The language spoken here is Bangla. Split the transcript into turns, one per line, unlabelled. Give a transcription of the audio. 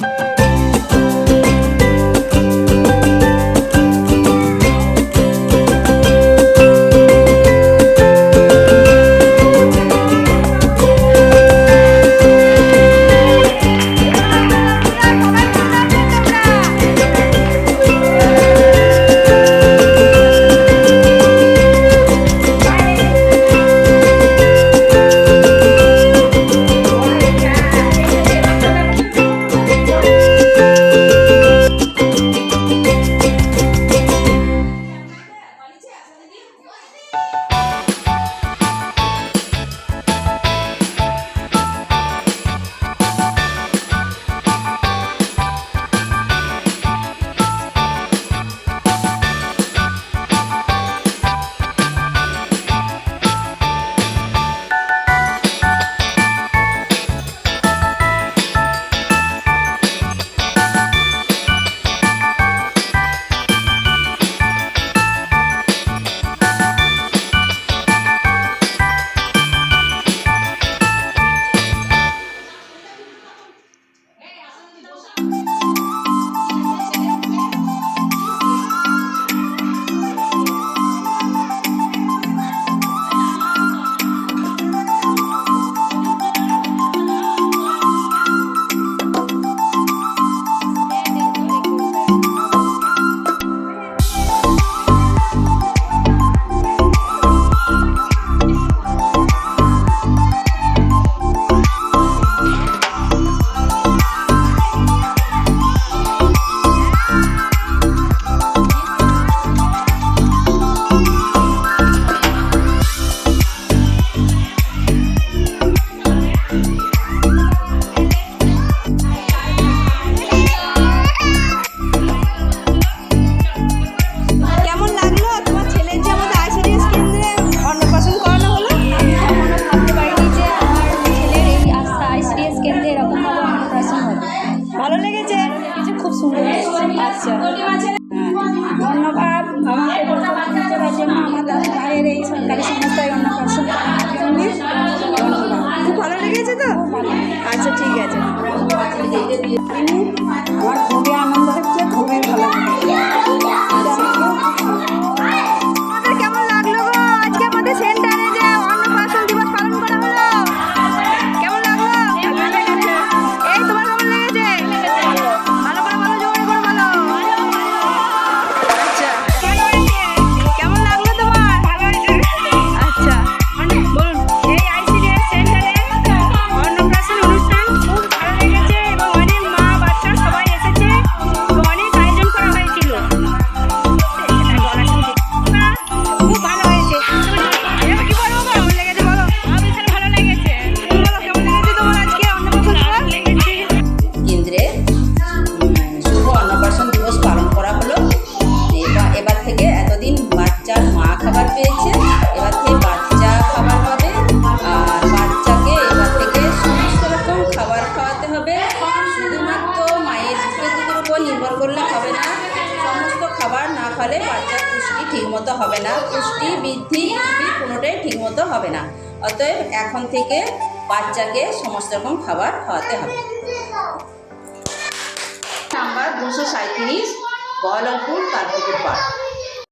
thank you
আচ্ছা।
ধন্যবাদ। আমাকে আমার দাদা এই সরকারি সংস্থায়
অন্য পেয়েছে এবার থেকে বাচ্চা খাবার হবে, আর বাচ্চাকে এবার থেকে সমস্ত রকম খাবার খাওয়াতে হবে। শুধুমাত্র মায়ের দুধের উপর নির্ভর করলে হবে না, সমস্ত খাবার না খাওয়ালে বাচ্চার পুষ্টি ঠিকমতো হবে না, পুষ্টি বৃদ্ধি কোনোটাই ঠিকমতো হবে না। অতএব এখন থেকে বাচ্চাকে সমস্ত রকম খাবার খাওয়াতে হবে। নাম্বার দুশো সাঁত্রিশ বহলমপুর তালপুকুর পাড়।